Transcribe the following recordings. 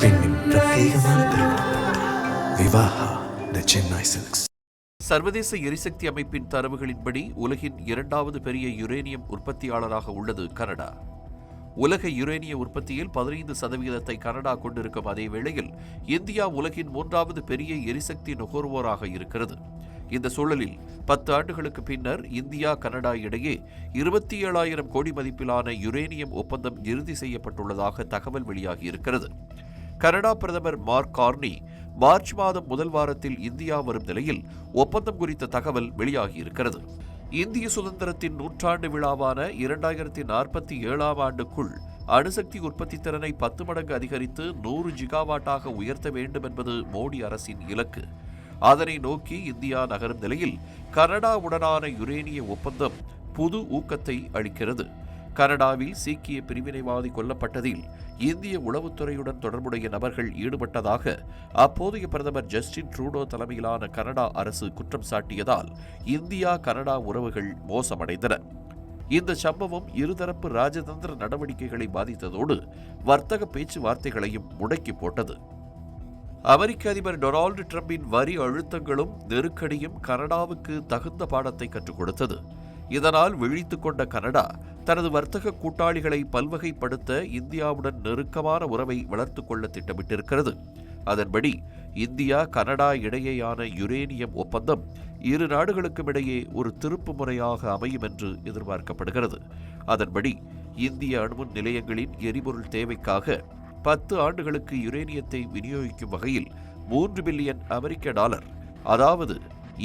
பெண்ணின் பிரத்யேகமான விவாஹா த சென்னை சில்க்ஸ். சர்வதேச எரிசக்தி அமைப்பின் தரவுகளின்படி உலகின் இரண்டாவது பெரிய யுரேனியம் உற்பத்தியாளராக உள்ளது கனடா. உலக யுரேனிய உற்பத்தியில் பதினைந்து சதவீதத்தை கனடா கொண்டிருக்கும் அதே வேளையில் இந்தியா உலகின் மூன்றாவது பெரிய எரிசக்தி நுகர்வோராக இருக்கிறது. இந்த சூழலில் பத்து ஆண்டுகளுக்கு பின்னர் இந்தியா கனடா இடையே இருபத்தி ஏழாயிரம் கோடி மதிப்பிலான யுரேனியம் ஒப்பந்தம் இறுதி செய்யப்பட்டுள்ளதாக தகவல் வெளியாகியிருக்கிறது. கனடா பிரதமர் மார்க் கார்னி மார்ச் மாதம் முதல் வாரத்தில் இந்தியா வரும் நிலையில் ஒப்பந்தம் குறித்த தகவல் வெளியாகியிருக்கிறது. இந்திய சுதந்திரத்தின் நூற்றாண்டு விழாவான இரண்டாயிரத்தி நாற்பத்தி ஏழாம் ஆண்டுக்குள் அணுசக்தி உற்பத்தி திறனை பத்து மடங்கு அதிகரித்து நூறு ஜிகாவாட்டாக உயர்த்த வேண்டும் என்பது மோடி அரசின் இலக்கு. அதனை நோக்கி இந்தியா நகரும் நிலையில் கனடாவுடனான யுரேனிய ஒப்பந்தம் புது ஊக்கத்தை அளிக்கிறது. கனடாவில் சீக்கிய பிரிவினைவாதி கொல்லப்பட்டதில் இந்திய உளவுத்துறையுடன் தொடர்புடைய நபர்கள் ஈடுபட்டதாக அப்போதைய பிரதமர் ஜஸ்டின் ட்ரூடோ தலைமையிலான கனடா அரசு குற்றம் சாட்டியதால் இந்தியா கனடா உறவுகள் மோசமடைந்தன. இந்த சம்பவம் இருதரப்பு ராஜதந்திர நடவடிக்கைகளை பாதித்ததோடு வர்த்தக பேச்சுவார்த்தைகளையும் முடக்கி போட்டது. அமெரிக்க அதிபர் டொனால்டு டிரம்பின் வரி அழுத்தங்களும் நெருக்கடியும் கனடாவுக்கு தகுந்த பாடத்தை கற்றுக் கொடுத்தது. இதனால் விழித்துக்கொண்ட கனடா தனது வர்த்தக கூட்டாளிகளை பல்வகைப்படுத்த இந்தியாவுடன் நெருக்கமான உறவை வளர்த்து கொள்ள திட்டமிட்டிருக்கிறது. அதன்படி இந்தியா கனடா இடையேயான யுரேனியம் ஒப்பந்தம் இரு நாடுகளுக்கும் இடையே ஒரு திருப்பு முறையாக அமையும் என்று எதிர்பார்க்கப்படுகிறது. அதன்படி இந்திய அணுமின் நிலையங்களின் எரிபொருள் தேவைக்காக பத்து ஆண்டுகளுக்கு யுரேனியத்தை விநியோகிக்கும் வகையில் மூன்று பில்லியன் அமெரிக்க டாலர் அதாவது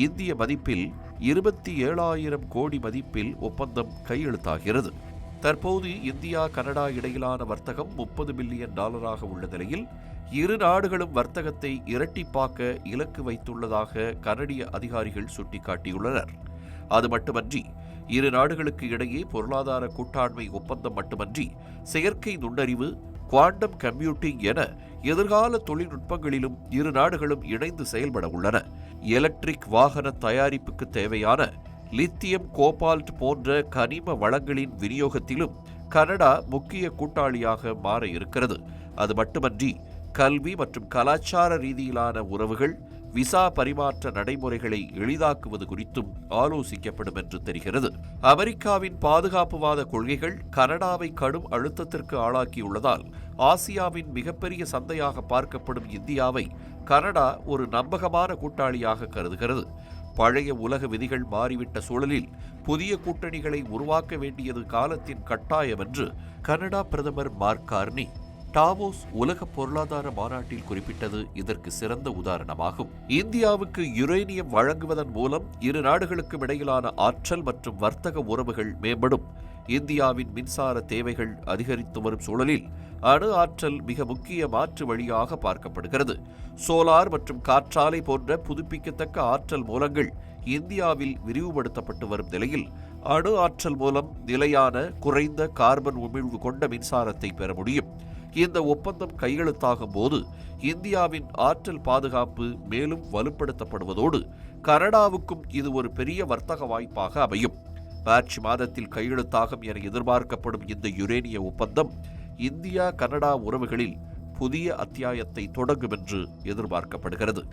இந்திய மதிப்பில் இருபத்தி ஏழாயிரம் கோடி மதிப்பில் ஒப்பந்தம் கையெழுத்தாகிறது. தற்போது இந்தியா கனடா இடையிலான வர்த்தகம் முப்பது பில்லியன் டாலராக உள்ள நிலையில் இரு நாடுகளும் வர்த்தகத்தை இரட்டிப்பாக்க இலக்கு வைத்துள்ளதாக கனடிய அதிகாரிகள் சுட்டிக்காட்டியுள்ளனர். அது மட்டுமன்றி இரு நாடுகளுக்கு இடையே பொருளாதார கூட்டாண்மை ஒப்பந்தம் மட்டுமன்றி செயற்கை நுண்ணறிவு குவாண்டம் கம்ப்யூட்டிங் என எதிர்கால தொழில்நுட்பங்களிலும் இரு நாடுகளும் இணைந்து செயல்பட உள்ளன. எலக்ட்ரிக் வாகன தயாரிப்புக்கு தேவையான லித்தியம் கோபால்ட் போன்ற கனிம வளங்களின் விநியோகத்திலும் கனடா முக்கிய கூட்டாளியாக மாற இருக்கிறது. அது மட்டுமன்றி கல்வி மற்றும் கலாச்சார ரீதியிலான உறவுகள் விசா பரிமாற்ற நடைமுறைகளை எளிதாக்குவது குறித்தும் ஆலோசிக்கப்படும் என்று தெரிகிறது. அமெரிக்காவின் பாதுகாப்புவாத கொள்கைகள் கனடாவை கடும் அழுத்தத்திற்கு ஆளாக்கியுள்ளதால் ஆசியாவின் மிகப்பெரிய சந்தையாக பார்க்கப்படும் இந்தியாவை கனடா ஒரு நம்பகமான கூட்டாளியாக கருதுகிறது. பழைய உலக விதிகள் மாறிவிட்ட சூழலில் புதிய கூட்டணிகளை உருவாக்க வேண்டியது காலத்தின் கட்டாயம் என்று கனடா பிரதமர் மார்க் கார்னி டாவோஸ் உலக பொருளாதார மாநாட்டில் குறிப்பிட்டது இதற்கு சிறந்த உதாரணமாகும். இந்தியாவுக்கு யுரேனியம் வழங்குவதன் மூலம் இரு நாடுகளுக்கும் இடையிலான ஆற்றல் மற்றும் வர்த்தக உறவுகள் மேம்படும். இந்தியாவின் மின்சார தேவைகள் அதிகரித்து வரும் சூழலில் அணு ஆற்றல் மிக முக்கிய மாற்று வழியாக பார்க்கப்படுகிறது. சோலார் மற்றும் காற்றாலை போன்ற புதுப்பிக்கத்தக்க ஆற்றல் மூலங்கள் இந்தியாவில் விரிவுபடுத்தப்பட்டு வரும் நிலையில் அணு ஆற்றல் மூலம் நிலையான குறைந்த கார்பன் உமிழ்வு கொண்ட மின்சாரத்தை பெற முடியும். இந்த ஒப்பந்தம் கையெழுத்தாகும் போது இந்தியாவின் ஆற்றல் பாதுகாப்பு மேலும் வலுப்படுத்தப்படுவதோடு கனடாவுக்கும் இது ஒரு பெரிய வர்த்தக வாய்ப்பாக அமையும். மார்ச் மாதத்தில் கையெழுத்தாகும் என எதிர்பார்க்கப்படும் இந்த யுரேனிய ஒப்பந்தம் இந்தியா கனடா உறவுகளில் புதிய அத்தியாயத்தை தொடங்கும் என்று எதிர்பார்க்கப்படுகிறது.